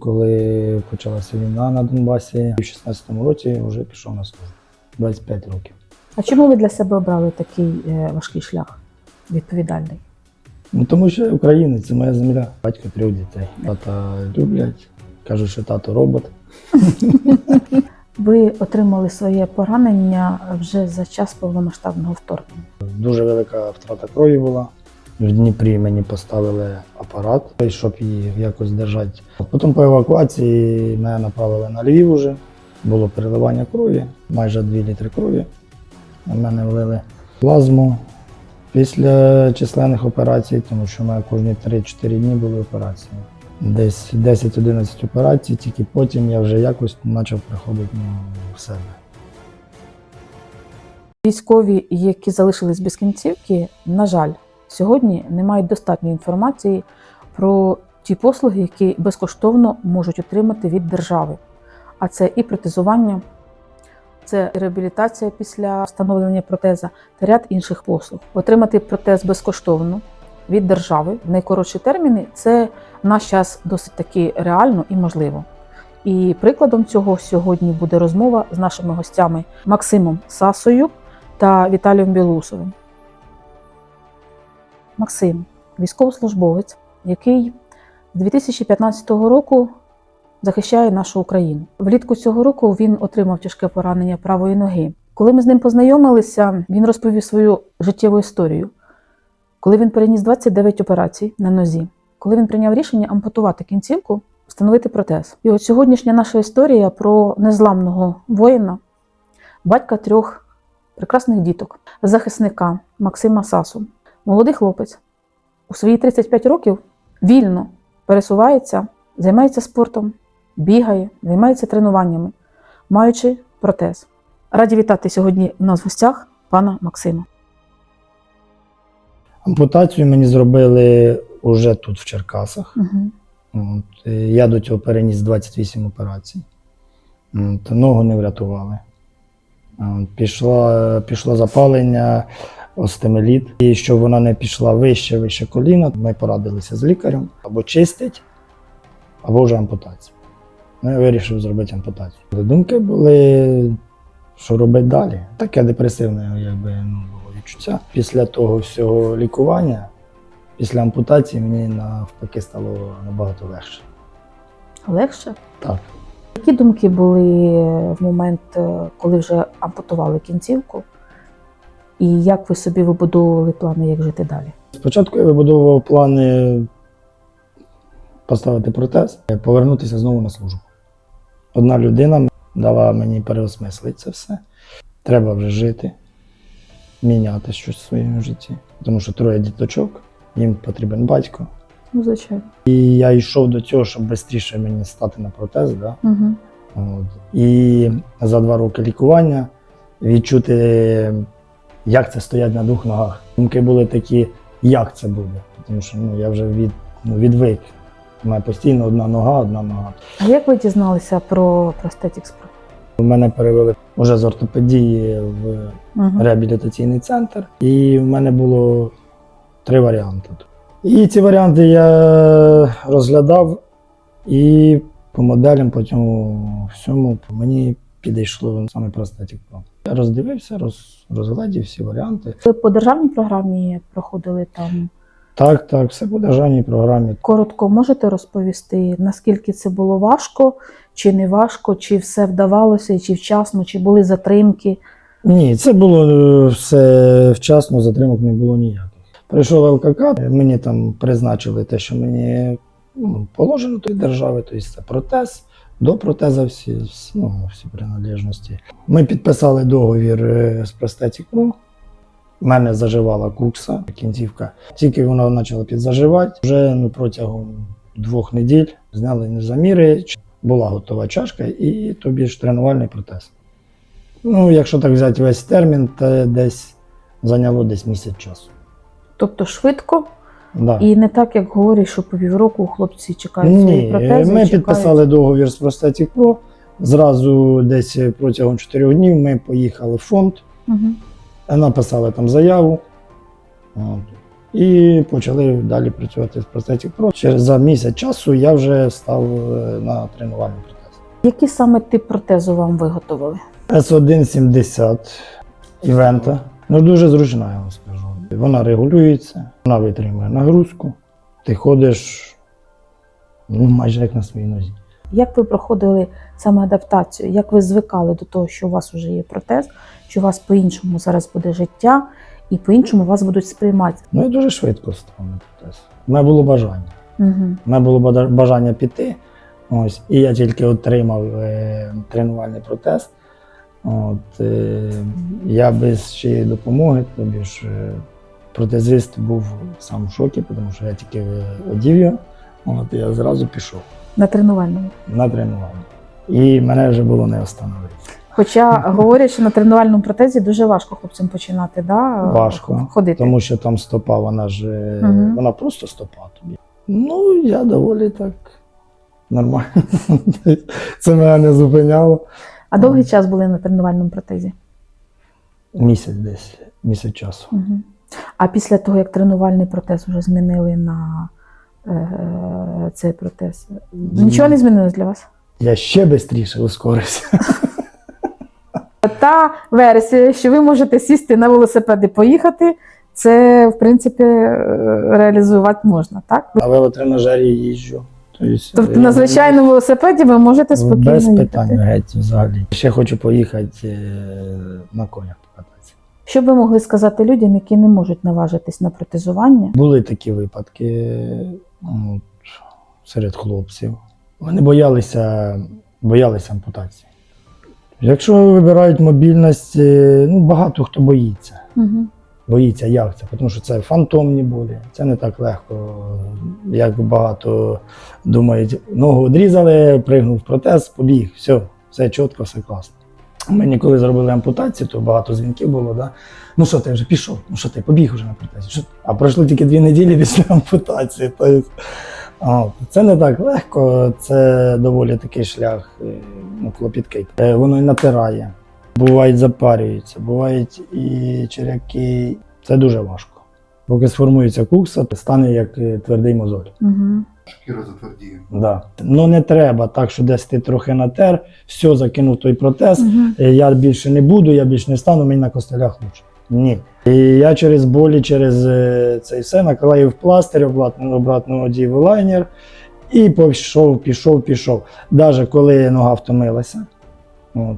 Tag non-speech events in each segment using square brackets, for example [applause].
Коли почалася війна на Донбасі, у 16-му році вже пішов на службу. 25 років. А чому ви для себе обрали такий е, важкий шлях, відповідальний? Ну тому що я українець, це моя земля. Батько трьох дітей. Тата люблять, кажуть, що тато робот. [laughs] Ви отримали своє поранення вже за час повномасштабного вторгнення. Дуже велика втрата крові була. В Дніпрі мені поставили апарат, щоб її якось держати. Потім по евакуації мене направили на Львів уже. Було переливання крові, майже 2 літри крові. На мене влили плазму після численних операцій, тому що в мене кожні 3-4 дні були операції. Десь 10-11 операцій, тільки потім я вже якось почав приходити в себе. Військові, які залишились без кінцівки, на жаль, сьогодні не мають достатньої інформації про ті послуги, які безкоштовно можуть отримати від держави. А це і протезування, це реабілітація після встановлення протеза та ряд інших послуг. Отримати протез безкоштовно від держави в найкоротші терміни це в наш час досить таки реально і можливо. І прикладом цього сьогодні буде розмова з нашими гостями Максимом Сасою та Віталієм Білусовим. Максим військовослужбовець, який з 2015 року захищає нашу Україну. Влітку цього року він отримав тяжке поранення правої ноги. Коли ми з ним познайомилися, він розповів свою життєву історію. Коли він переніс 29 операцій на нозі, коли він прийняв рішення ампутувати кінцівку, встановити протез. І от сьогоднішня наша історія про незламного воїна, батька трьох прекрасних діток, захисника Максима Сасу. Молодий хлопець у свої 35 років вільно пересувається, займається спортом, бігає, займається тренуваннями, маючи протез. Раді вітати сьогодні у нас в гостях пана Максима. Ампутацію мені зробили уже тут, в Черкасах. Угу. От, я до цього переніс 28 операцій. От, ногу не врятували. Пішло, пішло запалення, остемеліт. І щоб вона не пішла вище, вище коліна, ми порадилися з лікарем або чистить, або вже ампутація. Ну, я вирішив зробити ампутацію. Думки були, що робити далі. Таке депресивне якби, ну, було відчуття. Після того всього лікування, після ампутації мені навпаки стало набагато легше. Легше? Так. Які думки були в момент, е, коли вже ампутували кінцівку? І як ви собі вибудовували плани, як жити далі? Спочатку я вибудовував плани поставити протез, повернутися знову на службу. Одна людина дала мені переосмислити це все. Треба вже жити, міняти щось в своєму житті. Тому що троє діточок, їм потрібен батько. Ну, звичайно. І я йшов до цього, щоб швидше мені стати на протез. Да? Угу. От. І за два роки лікування відчути, як це стоять на двох ногах. Думки були такі, як це буде. Тому що ну, я вже від, ну, відвик. У мене постійно одна нога, одна нога. А як ви дізналися про Prosthetics Pro? Мене перевели вже з ортопедії в Угу. реабілітаційний центр, і в мене було три варіанти. І ці варіанти я розглядав, і по моделям, по цьому всьому мені підійшло саме Prosthetic Pro. Я роздивився, роз, розглядів всі варіанти. Ви по державній програмі проходили там. Так, так, все по державній програмі. Коротко можете розповісти, наскільки це було важко, чи не важко, чи все вдавалося, чи вчасно, чи були затримки? Ні, це було е, все вчасно, затримок не було ніяких. Прийшов ЛКК, мені там призначили те, що мені ну, положено тої держави, тобто це протез, до протеза всі, ну, всі приналежності. Ми підписали договір е, з Pro. У мене заживала кукса, кінцівка. Тільки вона почала підзаживати, вже ну, протягом двох неділь зняли заміри, була готова чашка і тобі ж тренувальний протез. Ну, якщо так взяти весь термін, то десь зайняло десь місяць часу. Тобто швидко Да. і не так, як говорять, що по півроку хлопці чекають свої протези. ми чекають. підписали договір з Prosthetic Pro. Зразу десь протягом 4 днів ми поїхали в фонд, Мгм. написали там заяву. От. І почали далі працювати з Prosthetic Pro. Через за місяць часу я вже став е, на тренувальний протез. Який саме тип протезу вам виготовили? S170 івента. Ну дуже зручна, я вам скажу. Вона регулюється, вона витримує нагрузку. Ти ходиш ну, майже як на своїй нозі. Як ви проходили саме адаптацію? Як ви звикали до того, що у вас вже є протез, що у вас по-іншому зараз буде життя, і по-іншому вас будуть сприймати? Ну я дуже швидко став на протез. У мене було бажання. Угу. У мене було бажання піти. Ось, і я тільки отримав е, тренувальний протез. От, е, я без чиєї допомоги, тобі ж е, протезист був сам в шокі, тому що я тільки е, одів його, от, я зразу пішов На тренувальному. на тренування. І мене вже було не остановити. Хоча [laughs] говорять, що на тренувальному протезі дуже важко хлопцям починати, да? Важко, ходити. Тому що там стопа, вона ж Мгм. вона просто стопа тобі. Ну, я доволі так нормально. [laughs] Це мене не зупиняло. А довгий час були на тренувальному протезі? Місяць десь, місяць часу. Угу. А після того, як тренувальний протез вже змінили на е, цей протез, нічого не змінилось для вас? Я ще швидше ускорився. Та версія, що ви можете сісти на велосипед і поїхати, це в принципі е, реалізувати можна, так? На велотренажері їжджу. Тобто е, на звичайному велосипеді ви можете спокійно без їхати. питань геть взагалі. Ще хочу поїхати е, на конях. Що ви могли сказати людям, які не можуть наважитись на протезування? Були такі випадки от, серед хлопців. Вони боялися, боялися ампутації. Якщо вибирають мобільність, е, ну багато хто боїться. Угу. Боїться, як це, тому що це фантомні болі. Це не так легко, як багато думають. Ногу відрізали, пригнув протез, побіг, все, все чітко, все класно. Мені коли зробили ампутацію, то багато дзвінків було. Да? Ну що ти вже пішов? Ну що ти побіг вже на протезі? Що? А пройшло тільки дві неділі після [laughs] ампутації. Тобто, це не так легко, це доволі такий шлях е, ну, клопіткий. Е, Воно і натирає. Бувають запарюються, бувають і черяки. Це дуже важко. Поки сформується кукса, стане як е, твердий мозоль. Угу. Шкіра затвердіє. Да. Ну не треба так, що десь ти трохи натер, все, закинув той протез. Угу. Я більше не буду, я більше не стану, мені на костелях лучше. Ні. І я через болі, через е, це все наклеїв пластир, обратно, обратно одів лайнер і пішов, пішов, пішов. Навіть коли нога втомилася, от,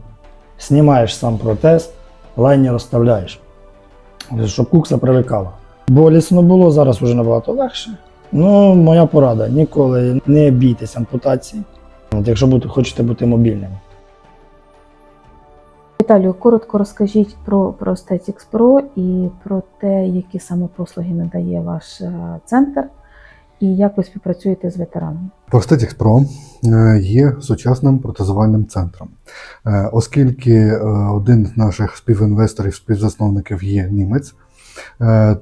знімаєш сам протез, лайнер оставляєш, щоб кукса привикала. Болісно було, зараз вже набагато легше. Ну, моя порада: ніколи не бійтесь ампутації, от, якщо бути, хочете бути мобільними. Віталію, коротко розкажіть про Prosthetics Pro і про те, які саме послуги надає ваш е, центр, і як ви співпрацюєте з ветеранами. Prosthetics Pro е, є сучасним протезувальним центром. Е, Оскільки один з наших співінвесторів, співзасновників є німець,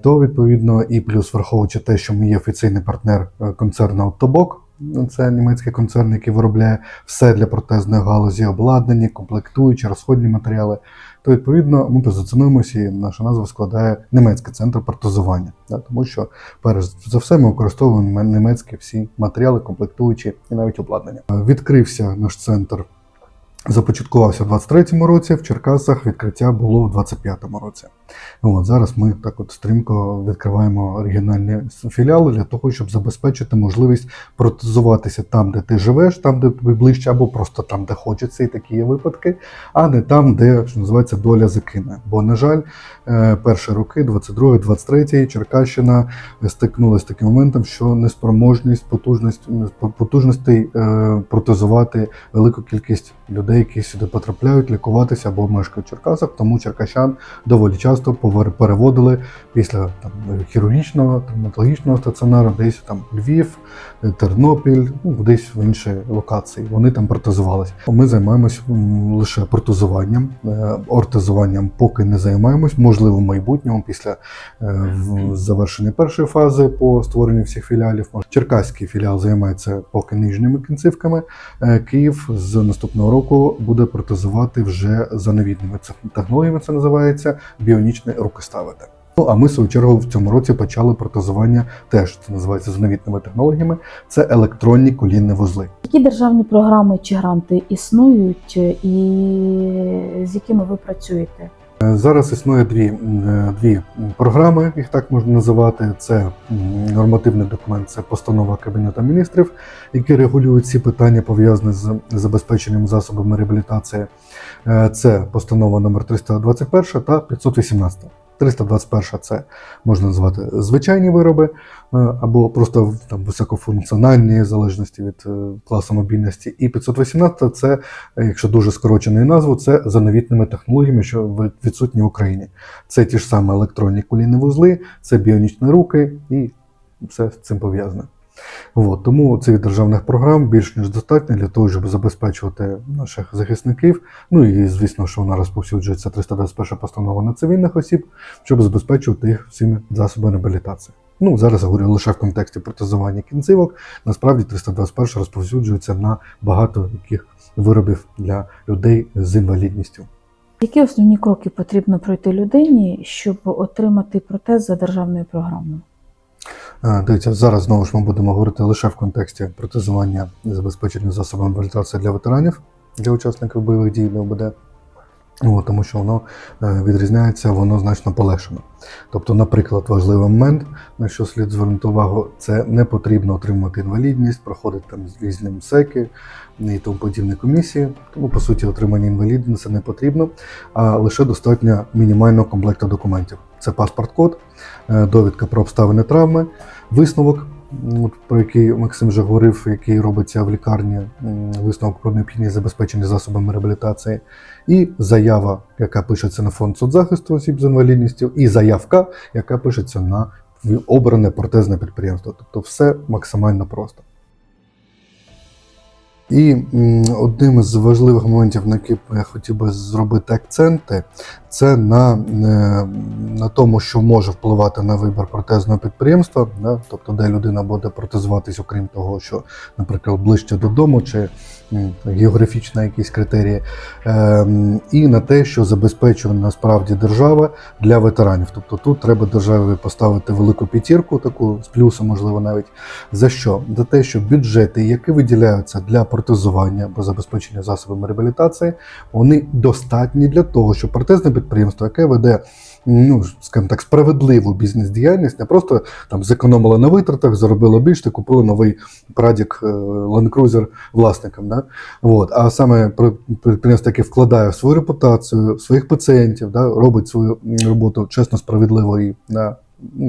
то відповідно і плюс враховуючи те, що ми є офіційний партнер е, концерну Автобок. Це німецький концерн, який виробляє все для протезної галузі, обладнання, комплектуючі, розходні матеріали. То відповідно ми позиціонуємося, і наша назва складає німецький центр протезування, да, тому що перш за все ми використовуємо німецькі всі матеріали, комплектуючі і навіть обладнання. Е, Відкрився наш центр. Започаткувався в 23-му році, в Черкасах відкриття було в 25-му році. От, зараз ми так от стрімко відкриваємо регіональні філіали для того, щоб забезпечити можливість протезуватися там, де ти живеш, там, де тобі ближче, або просто там, де хочеться, і такі є випадки, а не там, де що називається доля закине. Бо, на жаль, е, перші роки, 22 23 Черкащина стикнулася з таким моментом, що неспроможність потужність, потужностей е, протезувати велику кількість людей, які сюди потрапляють, лікуватися або мешкають в Черкасах, тому черкащан доволі часто переводили після там, хірургічного, травматологічного стаціонару, десь там Львів, Тернопіль, ну, десь в інші локації. Вони там протезувалися. Ми займаємось лише протезуванням, е, ортезуванням поки не займаємось. Можливо, в майбутньому після е, завершення першої фази по створенню всіх філіалів. Черкаський філіал займається поки нижніми кінцівками. Е, Київ з наступного року буде протезувати вже за новітними технологіями. Це називається біонічне рукоставити. Ну, а ми, в свою чергу, в цьому році почали протезування теж це називається з новітними технологіями. Це електронні колінні вузли. Які державні програми чи гранти існують, і з якими ви працюєте? Зараз існує дві, е, дві програми, їх так можна називати. Це нормативний документ, це постанова Кабінету міністрів, які регулюють ці питання, пов'язані з забезпеченням засобами реабілітації. Е, Це постанова номер 321 та 518. 321 це можна назвати звичайні вироби е, або просто там високофункціональні, в залежності від е, класу мобільності. І 518 це, якщо дуже скороченою назву, це за новітними технологіями, що відсутні в Україні. Це ті ж самі електронні куліни вузли, це біонічні руки і все з цим пов'язане. От, тому цих державних програм більш ніж достатньо для того, щоб забезпечувати наших захисників. Ну і звісно, що вона розповсюджується 321 постанова на цивільних осіб, щоб забезпечувати їх всіми засобами реабілітації. Ну зараз я говорю лише в контексті протезування кінцівок. Насправді 321 розповсюджується на багато яких виробів для людей з інвалідністю. Які основні кроки потрібно пройти людині, щоб отримати протез за державною програмою? Дивіться, зараз знову ж ми будемо говорити лише в контексті протезування і забезпечення засобами реабілітації для ветеранів, для учасників бойових дій для ОБД. От, тому що воно е, відрізняється, воно значно полегшено. Тобто, наприклад, важливий момент, на що слід звернути увагу, це не потрібно отримати інвалідність, проходити там різні МСЕКи і тому подібні комісії. Тому, по суті, отримання інвалідності не потрібно, а лише достатньо мінімального комплекту документів. Це паспорт-код, е, довідка про обставини травми, висновок, про який Максим вже говорив, який робиться в лікарні, висновок про необхідність забезпечення засобами реабілітації, і заява, яка пишеться на фонд соцзахисту осіб з інвалідністю, і заявка, яка пишеться на обране протезне підприємство. Тобто все максимально просто. І одним із важливих моментів, на які я хотів би зробити акценти, це на, е, на тому, що може впливати на вибір протезного підприємства, да? тобто де людина буде протезуватись, окрім того, що, наприклад, ближче додому чи географічні якісь критерії, Ем, і на те, що забезпечує насправді держава для ветеранів. Тобто тут треба державі поставити велику п'ятірку, таку з плюсом, можливо, навіть за що? За те, що бюджети, які виділяються для протезування або забезпечення засобами реабілітації, вони достатні для того, щоб протезне підприємство, яке веде. Ну, скажімо так, справедливу бізнес-діяльність, не просто там зекономила на витратах, заробила більше, купила новий прадік е, Land власникам. Да? От. А саме при- підприємство, таки вкладає в свою репутацію, в своїх пацієнтів, да? робить свою роботу чесно, справедливо і да,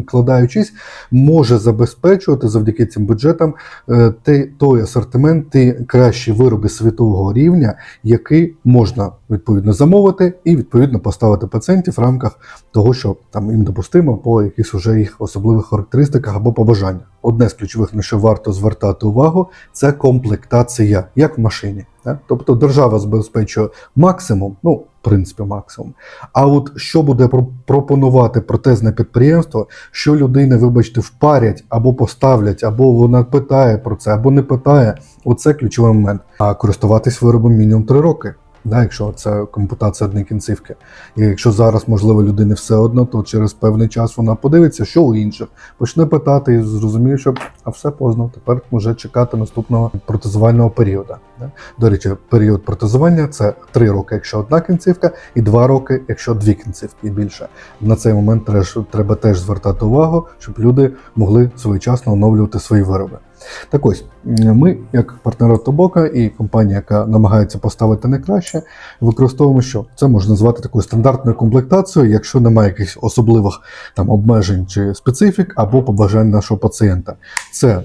вкладаючись, може забезпечувати завдяки цим бюджетам е, той, асортимент, ті кращі вироби світового рівня, який можна відповідно замовити і відповідно поставити пацієнтів в рамках того, що там їм допустимо по якихось уже їх особливих характеристиках або побажаннях. Одне з ключових, на що варто звертати увагу, це комплектація, як в машині. Да? Тобто держава забезпечує максимум, ну, в принципі, максимум. А от що буде пропонувати протезне підприємство, що людини, вибачте, впарять або поставлять, або вона питає про це, або не питає, оце ключовий момент. А користуватись виробом мінімум 3 роки. Да, якщо це компутація однієї кінцівки. І якщо зараз, можливо, людини все одно, то через певний час вона подивиться, що у інших, почне питати і зрозуміє, що а все поздно, тепер може чекати наступного протезувального періоду. До речі, період протезування це 3 роки, якщо одна кінцівка, і 2 роки, якщо дві кінцівки і більше. На цей момент треба теж звертати увагу, щоб люди могли своєчасно оновлювати свої вироби. Так ось, ми, як партнер Автобока і компанія, яка намагається поставити найкраще, використовуємо що? Це можна назвати такою стандартною комплектацією, якщо немає якихось особливих там обмежень чи специфік або побажань нашого пацієнта. Це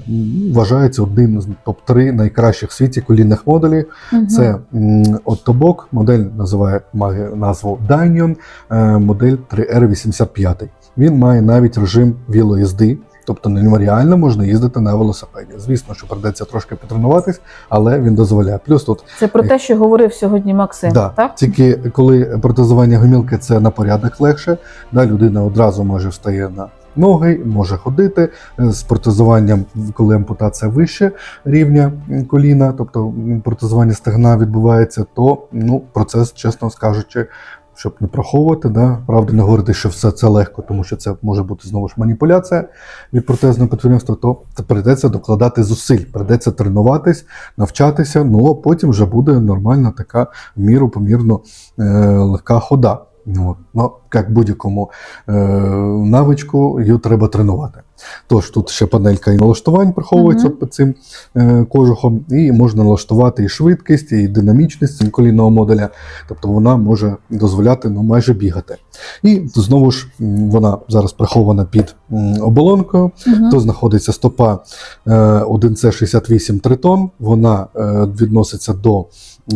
вважається один з топ-3 найкращих в світі колінних моделів. Мгм. Це м, Оттобок, модель називає має назву Dynion, е, модель 3R85. Він має навіть режим велоїзди, тобто на ньому реально можна їздити на велосипеді. Звісно, що придеться трошки потренуватись, але він дозволяє. Плюс тут Це про те, що говорив сьогодні Максим. Да, Так? тільки коли протезування гомілки це на порядок легше, да, людина одразу може встає на ноги, може ходити Е, з протезуванням, коли ампутація вище рівня коліна, тобто протезування стегна відбувається, то ну, процес, чесно скажучи, щоб не приховувати, да, правда, не говорити, що все це легко, тому що це може бути знову ж маніпуляція від протезного підприємства, то прийдеться докладати зусиль, прийдеться тренуватись, навчатися, ну а потім вже буде нормальна така в міру помірно е, легка хода. Ну, от. ну, як будь-якому е, навичку, її треба тренувати. Тож тут ще панелька і налаштувань приховується під цим е, кожухом, і можна налаштувати і швидкість, і динамічність колінного модуля. Тобто вона може дозволяти ну, майже бігати. І знову ж вона зараз прихована під оболонкою. Мгм. Тут знаходиться стопа е, 1C68 тритон. Вона е, відноситься до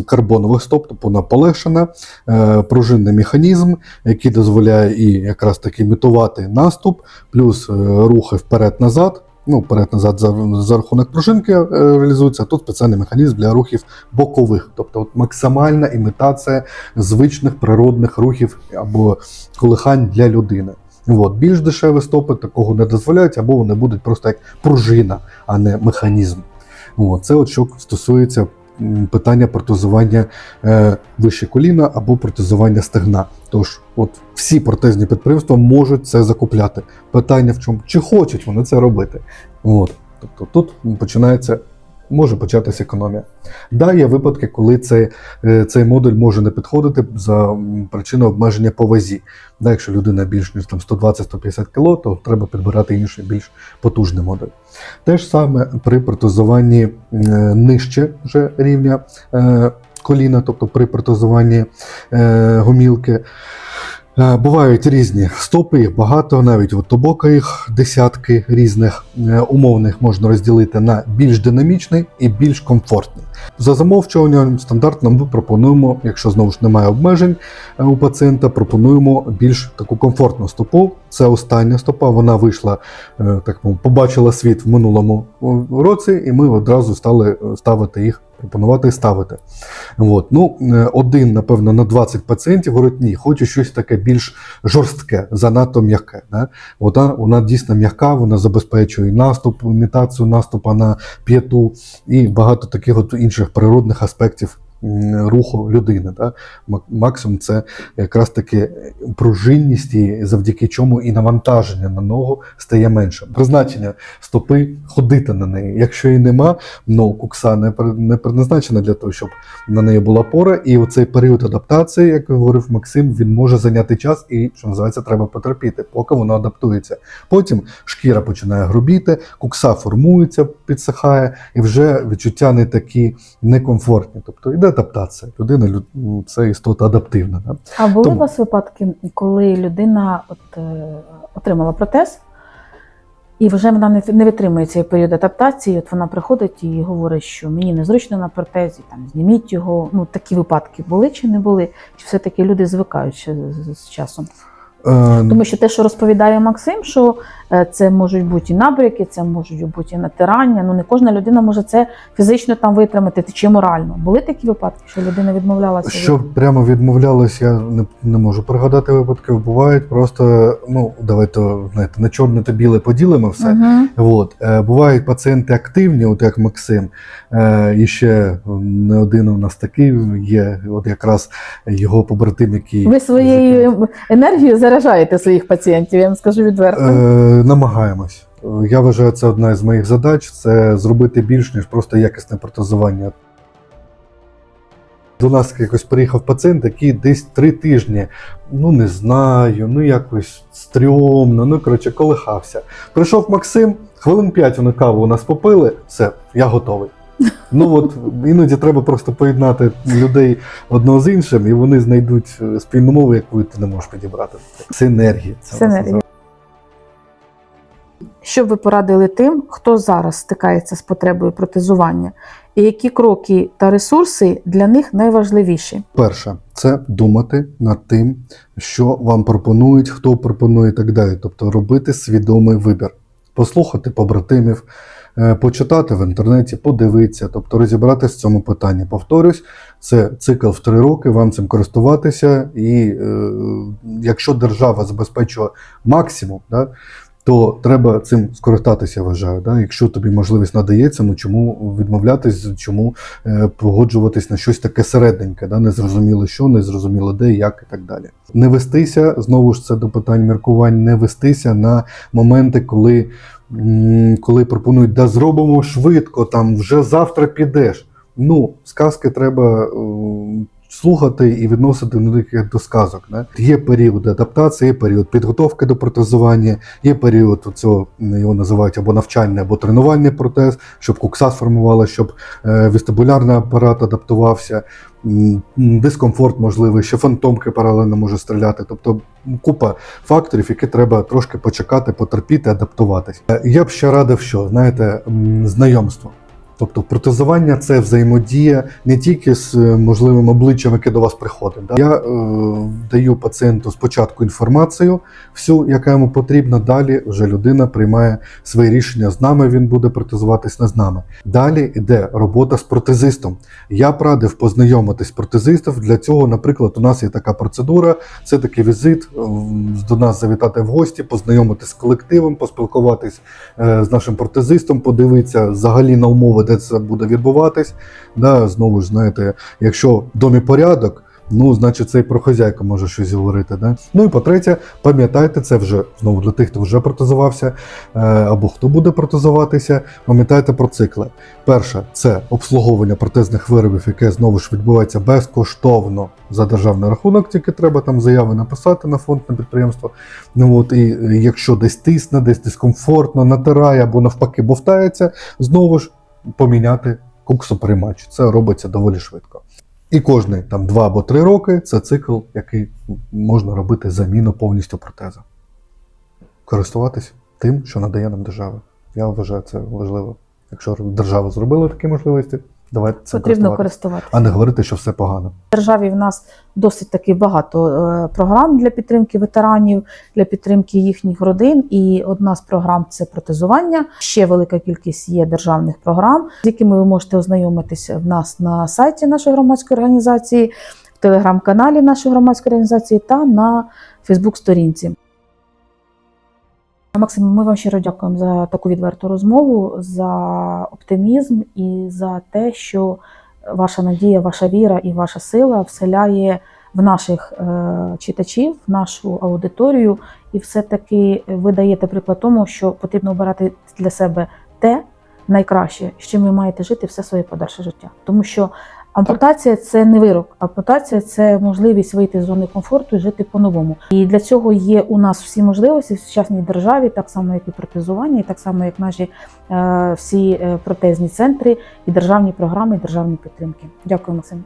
карбонових стоп, тобто вона полегшена, е, пружинний механізм, який дозволяє і якраз таки імітувати наступ, плюс е, рухи вперед-назад. Ну, вперед-назад за, за рахунок пружинки е, реалізується, а тут спеціальний механізм для рухів бокових, тобто от максимальна імітація звичних природних рухів або колихань для людини. От, більш дешеві стопи такого не дозволяють, або вони будуть просто як пружина, а не механізм. От, це от що стосується питання протезування е, вище коліна або протезування стегна. Тож, от всі протезні підприємства можуть це закупляти. Питання в чому? Чи хочуть вони це робити? От. Тобто тут починається. Може початися економія. Да, є випадки, коли цей, е, цей модуль може не підходити за причиною обмеження по вазі. Да, якщо людина більш ніж там 120-150 кг, то треба підбирати інший більш потужний модуль. Те ж саме при протезуванні е, нижче вже рівня е, коліна, тобто при протезуванні гомілки. Е, Бувають різні стопи, їх багато, навіть от тобока їх десятки різних Е, умовних можна розділити на більш динамічний і більш комфортний. За замовчуванням стандартно ми пропонуємо, якщо знову ж немає обмежень е, у пацієнта, пропонуємо більш таку комфортну стопу. Це остання стопа. Вона вийшла е, так побачила світ в минулому році, і ми одразу стали е, ставити їх, пропонувати і ставити. От. Ну, один, напевно, на 20 пацієнтів говорить, ні, хочу щось таке більш жорстке, занадто м'яке. Да? Вона, вона дійсно м'яка, вона забезпечує наступ, імітацію наступу на п'яту і багато таких от інших природних аспектів руху людини. Да? Максимум це якраз таки пружинність, і завдяки чому і навантаження на ногу стає меншим. Призначення стопи ходити на неї. Якщо її нема, ну кукса не, не для того, щоб на неї була пора. І оцей період адаптації, як говорив Максим, він може зайняти час і, що називається, треба потерпіти, поки воно адаптується. Потім шкіра починає грубіти, кукса формується, підсихає, і вже відчуття не такі некомфортні. Тобто йде адаптація. Людина лю- ну, це істота адаптивна. Да? А були Тому- у вас випадки, коли людина от, е, отримала протез, і вже вона не, не витримує цей період адаптації, от вона приходить і говорить, що мені незручно на протезі, там зніміть його. Ну, такі випадки були чи не були? Чи все-таки люди звикають ще з, з часом? Е, Тому що те, що розповідає Максим, що е, це можуть бути і набряки, це можуть бути і натирання. Ну не кожна людина може це фізично там витримати чи морально. Були такі випадки, що людина відмовлялася від Що прямо відмовлялось, я не, не можу пригадати випадків. Бувають просто, ну давайте знаєте, на чорне та біле поділимо все. Мгм. От. Е, бувають пацієнти активні, от як Максим. Е, і ще не один у нас такий є, от якраз його побратим, який Ви своєю енергією заражаєте своїх пацієнтів, я вам скажу відверто. Е, намагаємось. Я вважаю, це одна з моїх задач це зробити більш ніж просто якісне протезування. До нас якось приїхав пацієнт, який десь три тижні, ну не знаю, ну якось стрьомно, ну коротше, колихався. Прийшов Максим, хвилин п'ять вони каву у нас попили, все, я готовий. Ну от іноді треба просто поєднати людей одного з іншим, і вони знайдуть е, спільну мову, яку ти не можеш підібрати. Синергія. це Синергія. Що б ви порадили тим, хто зараз стикається з потребою протезування, і які кроки та ресурси для них найважливіші? Перше, це думати над тим, що вам пропонують, хто пропонує і так далі. Тобто робити свідомий вибір, послухати побратимів, почитати в інтернеті, подивитися, тобто розібратися в цьому питанні. Повторюсь, це цикл в три роки, вам цим користуватися, і е, якщо держава забезпечує максимум, да, то треба цим скористатися, я вважаю. Да? Якщо тобі можливість надається, ну чому відмовлятись, чому е, погоджуватись на щось таке середненьке, да? незрозуміло що, незрозуміло де, як і так далі. Не вестися, знову ж це до питань міркувань, не вестися на моменти, коли, коли пропонують, да зробимо швидко, там вже завтра підеш. Ну, сказки треба. Слухати і відносити до них до сказок. Не? Є період адаптації, є період підготовки до протезування, є період цього його називають або навчальний, або тренувальний протез, щоб кукса сформувала, щоб е, вестибулярний апарат адаптувався, дискомфорт можливий, ще фантомки паралельно може стріляти. Тобто купа факторів, які треба трошки почекати, потерпіти, адаптуватись. Е, Я б ще радив, що знаєте, знайомство. Тобто протезування це взаємодія не тільки з е, можливим обличчям, яке до вас приходить. Да? Я е, даю пацієнту спочатку інформацію, всю, яка йому потрібна. Далі вже людина приймає своє рішення з нами. Він буде протезуватись не з нами. Далі йде робота з протезистом. Я б радив познайомитись з протезистом. Для цього, наприклад, у нас є така процедура. Це такий візит е, до нас завітати в гості, познайомитись з колективом, поспілкуватись е, з нашим протезистом, подивитися взагалі на умови, де це буде відбуватись. Да, знову ж знаєте, якщо в домі порядок. Ну, значить, це і про хазяйку може щось говорити. Да? Ну і по-третє, пам'ятайте, це вже знову для тих, хто вже протезувався, е, або хто буде протезуватися, пам'ятайте про цикли. Перше, це обслуговування протезних виробів, яке знову ж відбувається безкоштовно за державний рахунок, тільки треба там заяви написати на фонд на підприємство. Ну от і якщо десь тисне, десь дискомфортно, натирає або навпаки бовтається, знову ж поміняти куксоприймач. Це робиться доволі швидко. І кожні там два або три роки це цикл, який можна робити заміну повністю протеза. Користуватись тим, що надає нам держава. Я вважаю це важливо. Якщо держава зробила такі можливості, давайте це Потрібно користуватися. користуватися. А не говорити, що все погано. В державі в нас досить таки багато е, програм для підтримки ветеранів, для підтримки їхніх родин. І одна з програм це протезування. Ще велика кількість є державних програм, з якими ви можете ознайомитися в нас на сайті нашої громадської організації, в телеграм-каналі нашої громадської організації та на Фейсбук-сторінці. Максим, ми вам щиро дякуємо за таку відверту розмову, за оптимізм і за те, що ваша надія, ваша віра і ваша сила вселяє в наших е, читачів, в нашу аудиторію, і все-таки ви даєте приклад тому, що потрібно обирати для себе те найкраще, з чим ви маєте жити все своє подальше життя. Тому що ампутація це не вирок, ампутація це можливість вийти з зони комфорту і жити по-новому. І для цього є у нас всі можливості в сучасній державі, так само як і протезування, і так само як наші е, всі е, протезні центри, і державні програми, і державні підтримки. Дякую, Максим.